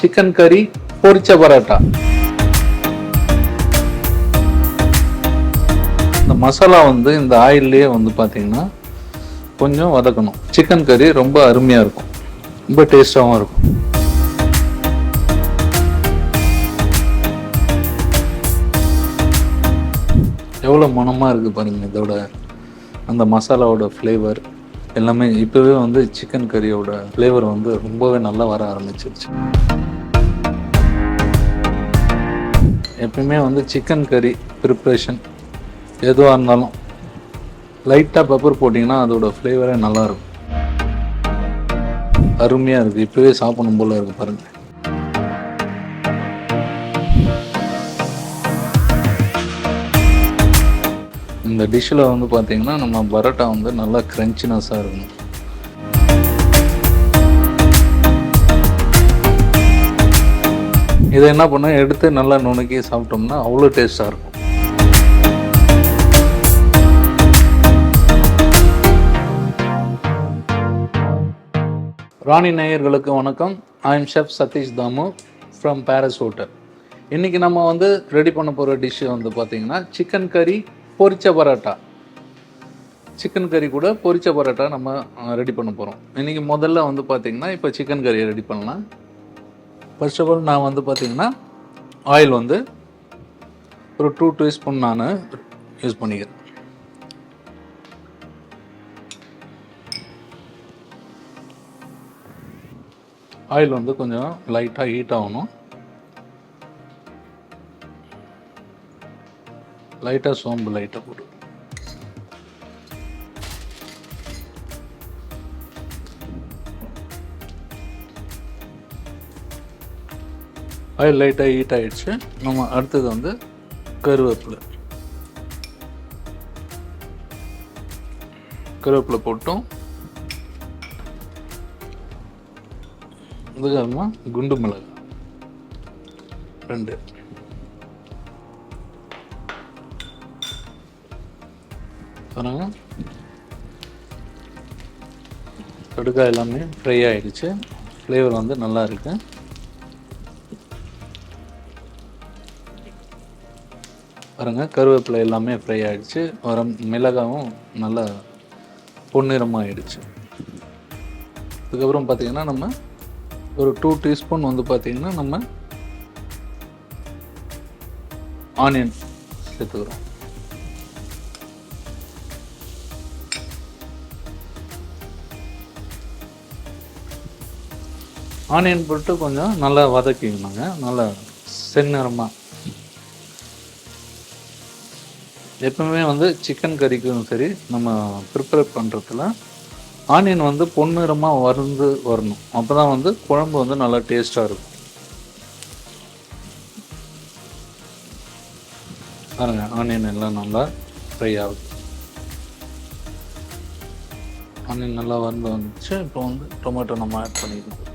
Chicken கறி பொரிச்ச பரோட்டா. இந்த மசாலா வந்து இந்த ஆயில்லையே வந்து பார்த்தீங்கன்னா கொஞ்சம் வதக்கணும். சிக்கன் கறி ரொம்ப அருமையாக இருக்கும். ரொம்ப டேஸ்டாகவும் இருக்கும். எவ்வளோ மணமாக இருக்குது பாருங்கள் இதோட அந்த மசாலாவோட ஃப்ளேவர் எல்லாமே இப்போவே வந்து சிக்கன் கறியோட ஃப்ளேவர் வந்து ரொம்பவே நல்லா வர ஆரம்பிச்சிருச்சு. எப்பயுமே வந்து சிக்கன் கறி ப்ரிப்ரேஷன் எதுவாக இருந்தாலும் லைட்டாக பெப்பர் போட்டிங்கன்னா அதோட ஃப்ளேவரே நல்லாயிருக்கும் அருமையாக இருக்குது இப்போவே சாப்பிடணும் போல இருக்குது பாருங்கள் இந்த டிஷ்ஷில் வந்து பார்த்திங்கன்னா நம்ம பரோட்டா வந்து நல்லா க்ரன்ச்சினஸாக இருக்கும் இதை என்ன பண்ண எடுத்து நல்லா நுணுக்கி சாப்பிட்டோம்னா அவ்வளோ டேஸ்ட்டாக இருக்கும். ராணி நேயர்களுக்கு வணக்கம். I am chef Sathish Damu from Paras hotel இன்றைக்கி நம்ம வந்து ரெடி பண்ண போகிற டிஷ்ஷு வந்து பார்த்திங்கன்னா சிக்கன் கறி பொரிச்ச பரோட்டா. சிக்கன் கறி கூட பொரிச்ச பரோட்டா நம்ம ரெடி பண்ண போகிறோம் இன்றைக்கி முதல்ல வந்து பார்த்திங்கன்னா இப்போ சிக்கன் கறியை ரெடி பண்ணலாம். ஃபர்ஸ்ட் ஆஃப் ஆல் நான் வந்து பார்த்திங்கன்னா ஆயில் வந்து ஒரு டூ டூ ஸ்பூன் நான் யூஸ் பண்ணிக்கிறேன். ஆயில் வந்து கொஞ்சம் லைட்டாக ஹீட் ஆகணும். லைட்டாக சோம்பு லைட்டாக போடு. ஆயில் லைட்டாக ஹீட் ஆகிடுச்சு நம்ம அடுத்தது வந்து கருவேப்பிலை. கருவேப்பிலை போட்டோம். அதுக்கப்புறமா குண்டு மிளகாய். ரெண்டு. பாருங்க. கடுக்காய் எல்லாமே ஃப்ரை ஆகிடுச்சு ஃப்ளேவர் வந்து நல்லா இருக்கு. பாருங்க கருவேப்பிலை எல்லாமே ஃப்ரை ஆகிடுச்சு வர மிளகாவும் நல்லா பொன்னிறமாயிடுச்சு. அதுக்கப்புறம் பார்த்தீங்கன்னா நம்ம ஒரு டூ டீஸ்பூன் வந்து பார்த்திங்கன்னா நம்ம ஆனியன் சேர்த்துக்கிறோம். ஆனியன் போட்டு கொஞ்சம் நல்லா வதக்கிக்கணுங்க. நல்லா செந்நிறமாக எப்பவுமே வந்து சிக்கன் கறிக்கும் சரி நம்ம ப்ரிப்பேர் பண்ணுறதுல ஆனியன் வந்து பொன்னிறமாக வருந்து வரணும். அப்போ தான் வந்து குழம்பு வந்து நல்லா டேஸ்ட்டாக இருக்கும். பாருங்க ஆனியன் எல்லாம் நல்லா ஃப்ரை ஆகுது. ஆனியன் நல்லா வந்து வந்துச்சு. இப்போ வந்து டொமேட்டோ நம்ம ஆட் பண்ணிக்கணும்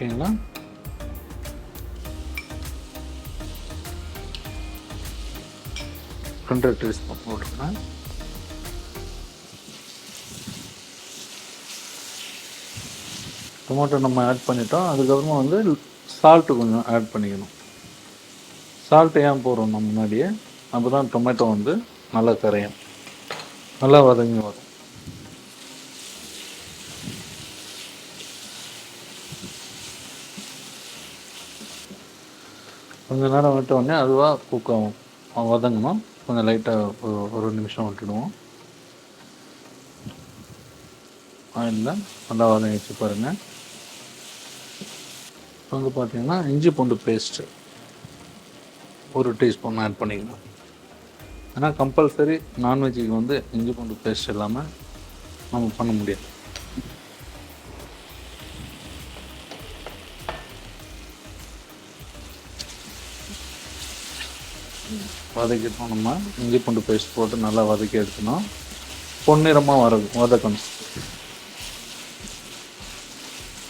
ஓகேங்களா? ரெண்டு டீஸ்பூன் போட்டுருங்க டொமேட்டோ நம்ம ஆட் பண்ணிட்டோம் அதுக்கப்புறமா வந்து சால்ட்டு கொஞ்சம் ஆட் பண்ணிக்கணும். சால்ட்டு ஏன் போடுறோம் நம்ம முன்னாடியே? அப்போ தான் டொமேட்டோ வந்து நல்லா கரையும். நல்லா வதங்கி வரும். கொஞ்ச நேரம் விட்ட உடனே அதுவாக பூக்கம் வதங்கணும். கொஞ்சம் லைட்டாக ஒரு நிமிஷம் விட்டுடுவோம். ஆயிலில் நல்லா வதங்கிச்சு பாருங்கள் இப்போ வந்து பார்த்தீங்கன்னா இஞ்சி பூண்டு பேஸ்ட்டு ஒரு டீஸ்பூன் ஆட் பண்ணிக்கணும். ஏன்னா கம்பல்சரி நான்வெஜ்ஜுக்கு வந்து இஞ்சி பூண்டு பேஸ்ட் இல்லாமல் நம்ம பண்ண முடியாது. வதக்கிட்டோம் நம்ம. இஞ்சி பூண்டு பேஸ்ட் போட்டு நல்லா வதக்கி எடுக்கணும். பொன்னிறமாக வர வதக்கணும்.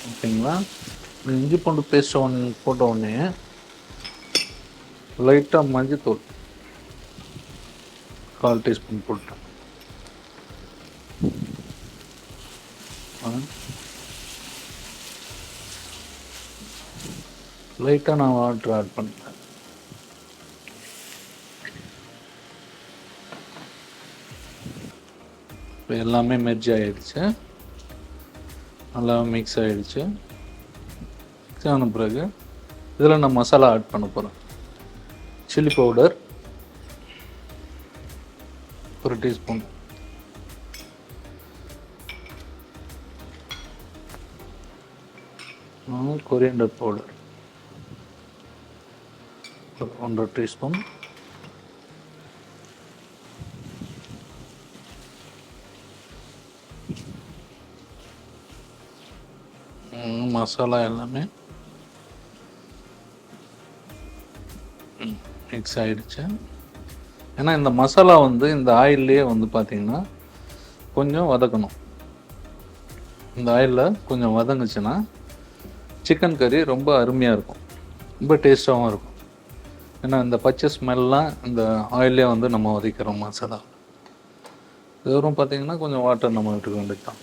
ஓகேங்களா? இஞ்சி பூண்டு பேஸ்ட் ஒன்று போட்ட உடனே லைட்டாக மஞ்சத்தூள் கால் டீஸ்பூன் போட்டேன் லைட்டாக நான் வாட்டர் ஆட் பண்ணேன் இப்போ எல்லாமே மெர்ஜ் ஆகிடுச்சு நல்லா மிக்ஸ் ஆகிடுச்சு மிக்ஸ் ஆன பிறகு இதில் நான் மசாலா ஆட் பண்ண போகிறேன் சில்லி பவுடர் ஒரு டீஸ்பூன் கொரியண்டர் பவுடர் ஒன்றரை டீஸ்பூன் மசாலா எல்லாமே மிக்ஸ் ஆகிடுச்சு ஏன்னா இந்த மசாலா வந்து இந்த ஆயில்லையே வந்து பார்த்திங்கன்னா கொஞ்சம் வதக்கணும். இந்த ஆயிலில் கொஞ்சம் வதங்குச்சுன்னா சிக்கன் கறி ரொம்ப அருமையாக இருக்கும். ரொம்ப டேஸ்ட்டாகவும் இருக்கும். ஏன்னா இந்த பச்சை ஸ்மெல்லாம் இந்த ஆயிலே வந்து நம்ம வதக்கிறோம் மசாலா. இதுவரும் பார்த்தீங்கன்னா கொஞ்சம் வாட்டர் நம்ம விட்டுக்க வேண்டியதுதான்.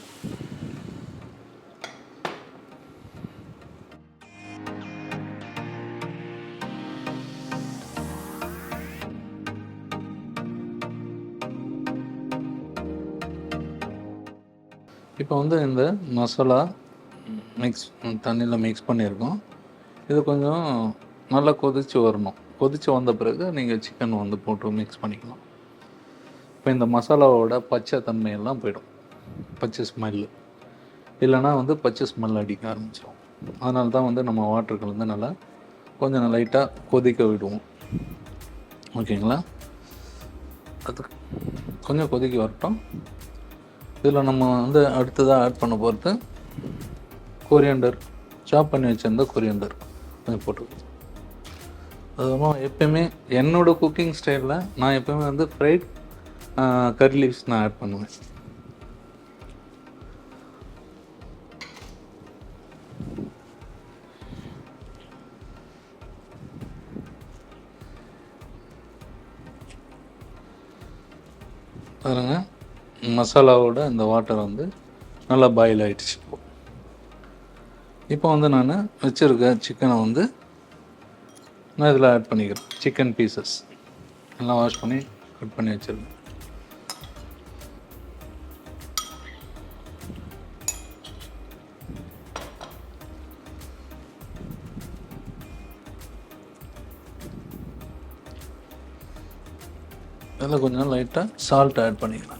இப்போ வந்து இந்த மசாலா மிக்ஸ் தண்ணியில் மிக்ஸ் பண்ணியிருக்கோம். இது கொஞ்சம் நல்லா கொதித்து வரணும். கொதித்து வந்த பிறகு நீங்கள் சிக்கன் வந்து போட்டு மிக்ஸ் பண்ணிக்கலாம். இப்போ இந்த மசாலாவோட பச்சை தன்மையெல்லாம் போயிடும். பச்சை ஸ்மெல்லு இல்லைனா வந்து பச்சை ஸ்மெல் அடிக்க ஆரம்பிச்சிடும் அதனால தான் வந்து நம்ம வாட்டர் கலந்து நல்லா கொஞ்சம் லைட்டாக கொதிக்க விடுவோம். ஓகேங்களா? அது கொஞ்சம் கொதிக்க வரட்டும். இதில் நம்ம வந்து அடுத்ததாக ஆட் பண்ண போகிறது கொரியண்டர் சாப் பண்ணி வச்சுருந்த கொரியண்டர் கொஞ்சம் போட்டு அதுக்கப்புறம் எப்பயுமே என்னோடய குக்கிங் ஸ்டைலில் நான் எப்பயுமே வந்து ஃப்ரைட் கறி லீவ்ஸ் நான் ஆட் பண்ணுவேன். பாருங்கள் மசாலாவோட இந்த வாட்டர் வந்து நல்லா பாயில் ஆகிடுச்சு இப்போ. வந்து நான் வச்சுருக்க சிக்கனை வந்து நான் இதில் ஆட் பண்ணிக்கிறேன். சிக்கன் பீசஸ் எல்லாம் வாஷ் பண்ணி கட் பண்ணி வச்சுருக்கேன். அதில் கொஞ்சம் லைட்டாக சால்ட் ஆட் பண்ணிக்கலாம்.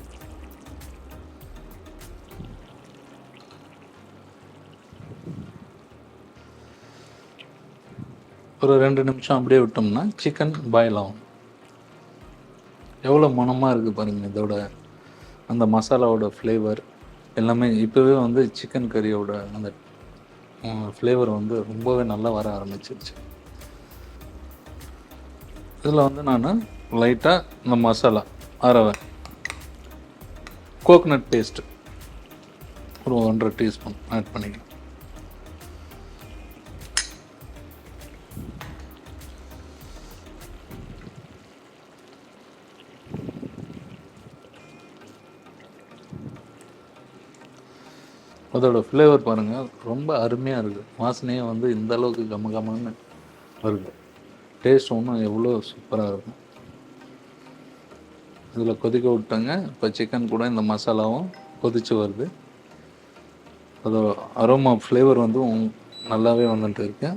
ஒரு ரெண்டு நிமிஷம் அப்படியே விட்டோம்னா சிக்கன் பாயில் ஆகும். எவ்வளோ மனமாக இருக்குது பாருங்கள் இதோட அந்த மசாலாவோட ஃப்ளேவர் எல்லாமே இப்போவே வந்து சிக்கன் கறியோட அந்த ஃப்ளேவர் வந்து ரொம்பவே நல்லா வர ஆரம்பிச்சிருச்சு. இதில் வந்து நான் லைட்டாக இந்த மசாலா அரவை கோகனட் பேஸ்ட்டு ஒரு ஒன்றரை டீஸ்பூன் ஆட் பண்ணிக்கலாம் அதோட ஃப்ளேவர் பாருங்கள் ரொம்ப அருமையாக இருக்குது வாசனையே வந்து இந்த அளவுக்கு கம கமன்னு வருது டேஸ்ட் ஒன்றும் எவ்வளோ சூப்பராக இருக்கும் இதில் கொதிக்க விட்டாங்க. இப்போ சிக்கன் கூட இந்த மசாலாவும் கொதித்து வருது. அதோட அரோமா ஃப்ளேவர் வந்து நல்லாவே வந்துட்டு இருக்கு.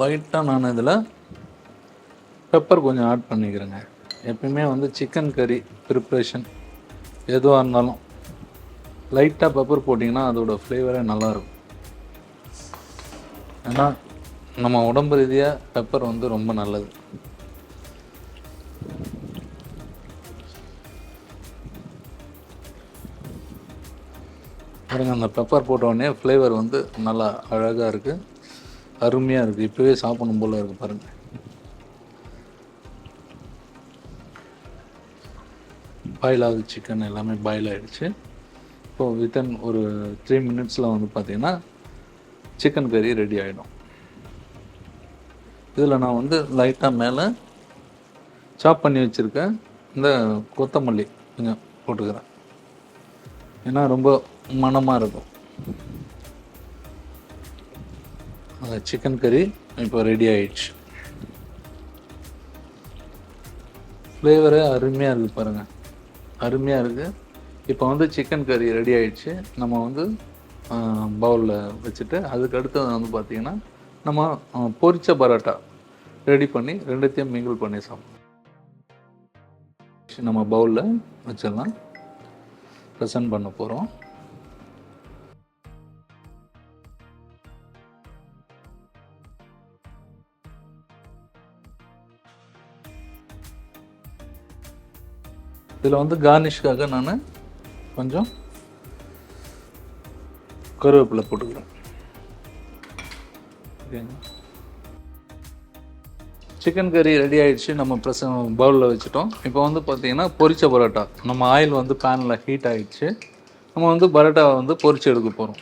லைட்டாக நான் இதில் பெப்பர் கொஞ்சம் ஆட் பண்ணிக்கிறேங்க. எப்பயுமே வந்து சிக்கன் கறி ப்ரிப்ரேஷன் எதுவாக இருந்தாலும். லைட்டாக பெப்பர் போட்டிங்கன்னா அதோடய ஃப்ளேவரே நல்லாயிருக்கும். ஏன்னா நம்ம உடம்பு ரீதியாக பெப்பர் வந்து ரொம்ப நல்லது. பாருங்க அந்த பெப்பர் போட்ட ஃப்ளேவர் வந்து நல்லா அழகாக இருக்குது அருமையாக இருக்குது இப்போவே சாப்பிடணும் போல் இருக்குது பாருங்கள் பாயில் ஆகுது சிக்கன் எல்லாமே பாயில் ஆகிடுச்சு இப்போது வித்தின் ஒரு த்ரீ மினிட்ஸில் வந்து பார்த்திங்கன்னா சிக்கன் கறி ரெடி ஆகிடும் இதில் நான் வந்து லைட்டாக மேலே சாப் பண்ணி வச்சுருக்கேன் இந்த கொத்தமல்லி கொஞ்சம் போட்டுக்கிறேன். ஏன்னா ரொம்ப மணமாக இருக்கும். அந்த சிக்கன் கறி இப்போ ரெடி ஆயிடுச்சு. ஃப்ளேவரே அருமையாக இருக்குது பாருங்கள் அருமையாக இருக்குது இப்போ வந்து சிக்கன் கறி ரெடி ஆயிடுச்சு. நம்ம வந்து பவுலில் வச்சுட்டு அதுக்கு அடுத்தது வந்து பார்த்திங்கன்னா நம்ம பொரித்த பொரிச்ச பரோட்டா ரெடி பண்ணி ரெண்டுத்தையும் மிங்கிள் பண்ணி சாப்பிடலாம். நம்ம பவுலில் வச்சிடலாம். ப்ரெசன்ட் பண்ண போகிறோம் இதில் வந்து கார்னிஷ்காக நான் கொஞ்சம் கருவேப்பிலை போட்டுக்கிறேன். ஓகேங்க சிக்கன் கறி ரெடி ஆகிடுச்சு நம்ம ப்ரெஸ் பவுலில் வச்சுட்டோம். இப்போ வந்து பார்த்திங்கன்னா பொரிச்ச பரோட்டா. நம்ம ஆயில் வந்து பேனில் ஹீட் ஆகிடுச்சு நம்ம வந்து பரோட்டாவை வந்து பொரிச்சு எடுக்க போகிறோம்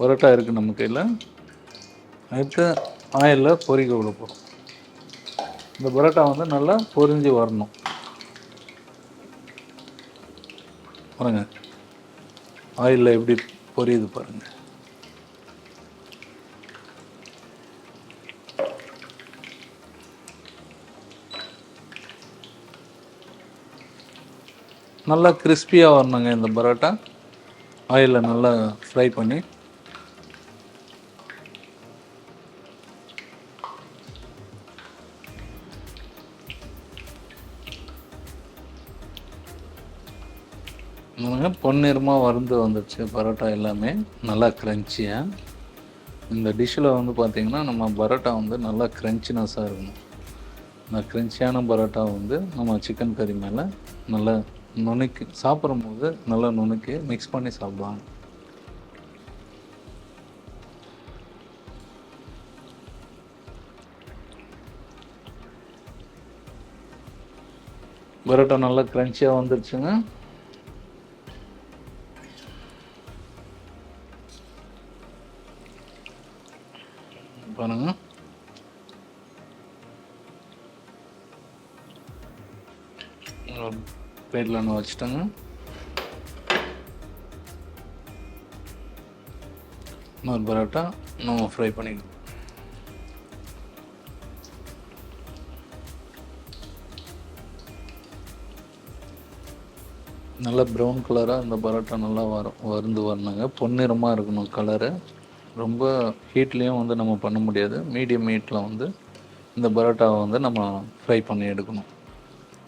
பரோட்டா இருக்குது நம்ம கையில். அடுத்து ஆயிலில் பொறிக்க விட போகிறோம் இந்த பரோட்டா வந்து நல்லா பொரிஞ்சு வரணும். பாருங்க. ஆயிலில் எப்படி பொரியுது பாருங்கள் நல்லா கிறிஸ்பியாக வரணுங்க இந்த பரோட்டா. ஆயிலில் நல்லா ஃப்ரை பண்ணி நமக்கு பொன்னிறமாக வறுந்து வந்துடுச்சு பரோட்டா எல்லாமே. நல்லா க்ரன்ச்சியாக இந்த டிஷ்ஷில் வந்து பார்த்திங்கன்னா நம்ம பரோட்டா வந்து நல்லா க்ரன்ச்சினஸாக இருக்கணும். இந்த க்ரன்ச்சியான பரோட்டா வந்து நம்ம சிக்கன் கறி மேலே நல்லா நுணுக்கி சாப்பிடும் போது நல்லா நுணுக்கி மிக்ஸ் பண்ணி சாப்பிடுவாங்க பரோட்டா நல்லா க்ரன்ச்சியாக வந்துருச்சுங்க. பிளேட்டில் வச்சுட்டோங்க. இன்னொரு பரோட்டா நம்ம ஃப்ரை பண்ணிக்கலாம் நல்லா ப்ரௌன் கலராக அந்த பரோட்டா நல்லா வரும் வருந்து வரணுங்க. பொன்னிறமாக இருக்கணும் கலரு ரொம்ப ஹீட்லேயும் வந்து நம்ம பண்ண முடியாது. மீடியம் ஹீட்டில் வந்து இந்த பரோட்டாவை வந்து நம்ம ஃப்ரை பண்ணி எடுக்கணும்.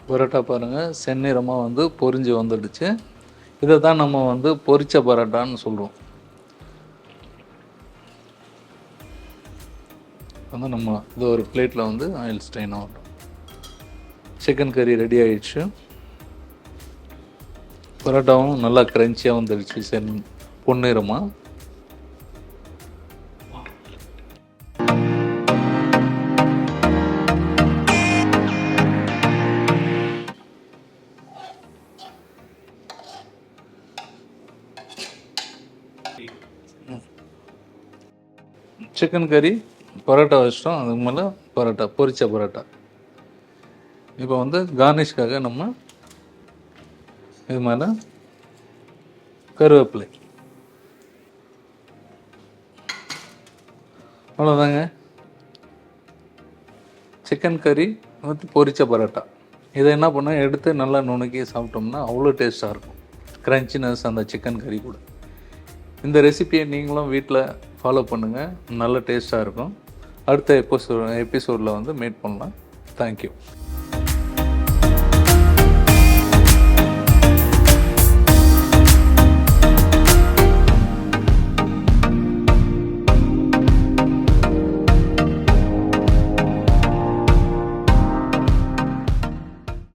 பரோட்டா பாருங்கள் செந்நிறமாக வந்து பொரிஞ்சு வந்துடுச்சு. இதை தான் நம்ம வந்து பொரிச்ச பரோட்டான்னு சொல்கிறோம் வந்து நம்ம இது ஒரு பிளேட்டில் வந்து ஆயில் ஸ்டெயின் ஆகட்டும். சிக்கன் கறி ரெடி ஆகிடுச்சு பரோட்டாவும் நல்லா க்ரன்ச்சியாக வந்துடுச்சு சென் பொன்னிறமாக சிக்கன் கறி பரோட்டா வச்சிட்டோம். அதுக்கு மேலே பரோட்டா பொரிச்ச பரோட்டா. இப்போ வந்து கார்னிஷ்காக நம்ம இது மேலே கருவேப்பிலை. அவ்வளோதாங்க சிக்கன் கறி வந்து பொரிச்ச பரோட்டா. இதை என்ன பண்ணால் எடுத்து நல்லா நுணுக்கி சாப்பிட்டோம்னா அவ்வளோ டேஸ்ட்டாக இருக்கும். க்ரன்ச்சினஸ் அந்த சிக்கன் கறி கூட. இந்த ரெசிபியை நீங்களும் வீட்டில் ஃபாலோ பண்ணுங்கள் நல்ல டேஸ்ட்டாக இருக்கும். அடுத்த எபிசோட் எபிசோடில் வந்து மீட் பண்ணலாம். தேங்க்யூ